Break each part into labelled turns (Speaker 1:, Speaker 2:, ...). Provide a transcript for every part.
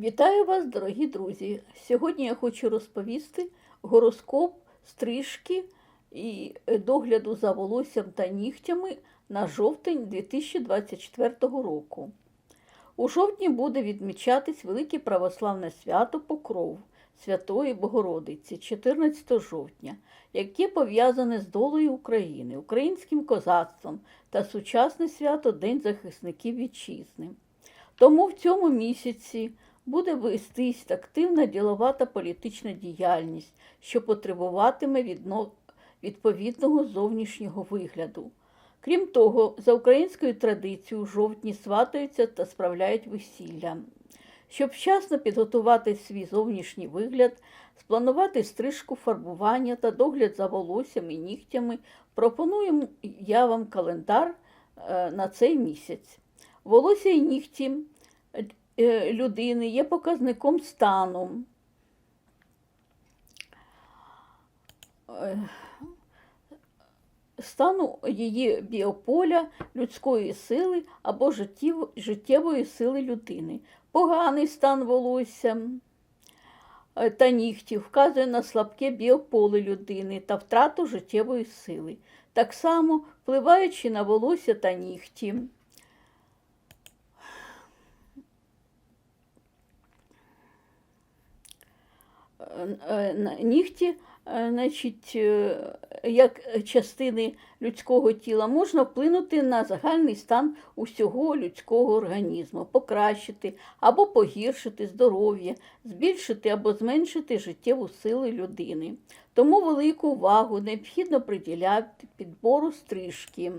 Speaker 1: Вітаю вас, дорогі друзі! Сьогодні я хочу розповісти гороскоп стрижки і е, догляду за волоссям та нігтями на жовтень 2024 року. У жовтні буде відмічатись велике православне свято Покров Святої Богородиці 14 жовтня, яке пов'язане з долею України, українським козацтвом та сучасне свято День захисників вітчизни. Тому в цьому місяці буде вестись активна ділова та політична діяльність, що потребуватиме відно- відповідного зовнішнього вигляду. Крім того, за українською традицією жовтні сватаються та справляють весілля. Щоб вчасно підготувати свій зовнішній вигляд, спланувати стрижку, фарбування та догляд за волоссям і нігтями, пропоную я вам календар е, на цей місяць. Волосся і нігті людини є показником стану. Е, Стану її біополя, людської сили або життєв- життєвої сили людини. Поганий стан волосся е, та нігтів вказує на слабке біополе людини та втрату життєвої сили. Так само, впливаючи на волосся та нігті. Е, е, на- Нігті, е, значить, е, як частини людського тіла, можна вплинути на загальний стан усього людського організму, покращити або погіршити здоров'я, збільшити або зменшити життєву силу людини. Тому велику увагу необхідно приділяти підбору стрижки.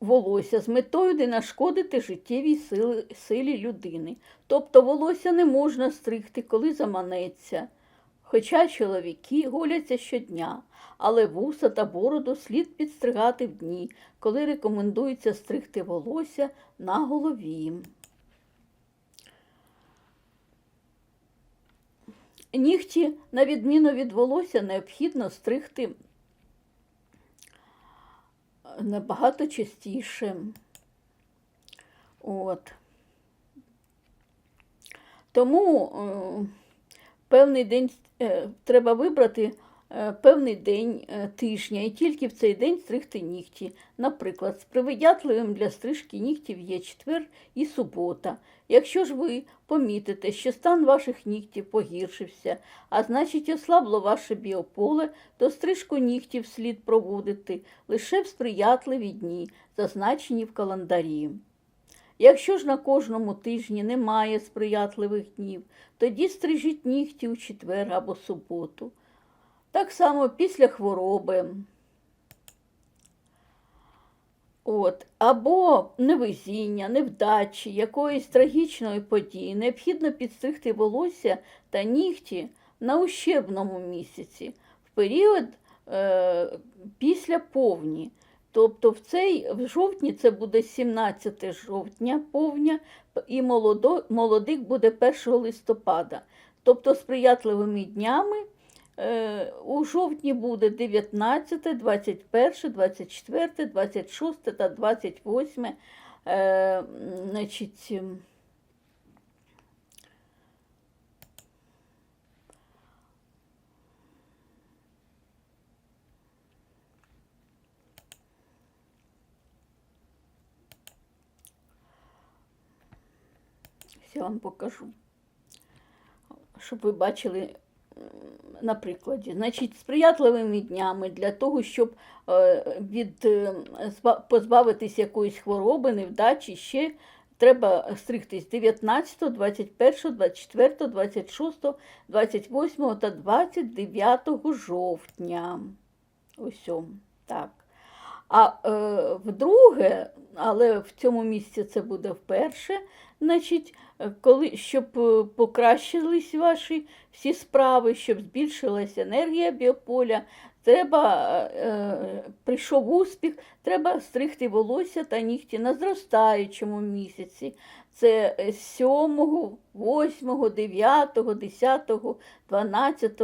Speaker 1: Волосся з метою не нашкодити життєвій сили, силі людини. Тобто волосся не можна стригти, коли заманеться. Хоча чоловіки голяться щодня, але вуса та бороду слід підстригати в дні, коли рекомендується стригти волосся на голові. Нігті, на відміну від волосся, необхідно стригти набагато частіше. От. Тому е, певний день е, треба вибрати певний день е, тижня і тільки в цей день стригти нігті. Наприклад, сприятливим для стрижки нігтів є четвер і субота. Якщо ж ви помітите, що стан ваших нігтів погіршився, а значить ослабло ваше біополе, то стрижку нігтів слід проводити лише в сприятливі дні, зазначені в календарі. Якщо ж на кожному тижні немає сприятливих днів, тоді стрижіть нігті у четвер або суботу. Так само після хвороби. От, або невезіння, невдачі, якоїсь трагічної події, необхідно підстригти волосся та нігті на ущербному місяці в період е, після повні. Тобто в цей в жовтні це буде 17 жовтня повня, і молодо, молодик буде 1 листопада. Тобто сприятливими днями у жовтні буде 19, 21, 24, 26 та 28. Е, значить, ем, я вам покажу, щоб ви бачили на прикладі. Значить, сприятливими днями для того, щоб е, від, е, позбавитись якоїсь хвороби, невдачі, ще треба стригтись 19, 21, 24, 26, 28 та 29 жовтня. Ось так. А е, вдруге, але в цьому місці це буде вперше, значить, е, коли, щоб е, покращились ваші всі справи, щоб збільшилася енергія біополя, треба, е, прийшов успіх, треба стригти волосся та нігті на зростаючому місяці. Це е, 7, 8, 9, 10, 12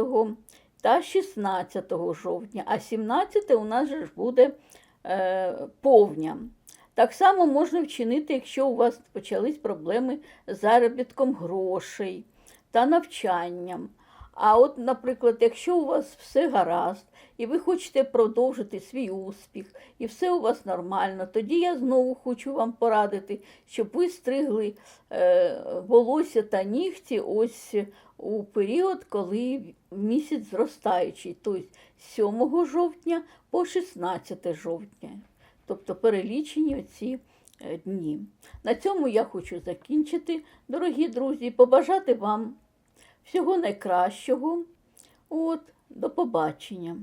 Speaker 1: та 16 жовтня, а 17 у нас же ж буде е, повня. Так само можна вчинити, якщо у вас почались проблеми з заробітком грошей та навчанням. А от, наприклад, якщо у вас все гаразд, і ви хочете продовжити свій успіх, і все у вас нормально, тоді я знову хочу вам порадити, щоб ви стригли е, волосся та нігті ось у період, коли місяць зростаючий, тобто з 7 жовтня по 16 жовтня. Тобто перелічені оці е, дні. На цьому я хочу закінчити, дорогі друзі, побажати вам всього найкращого. От, до побачення.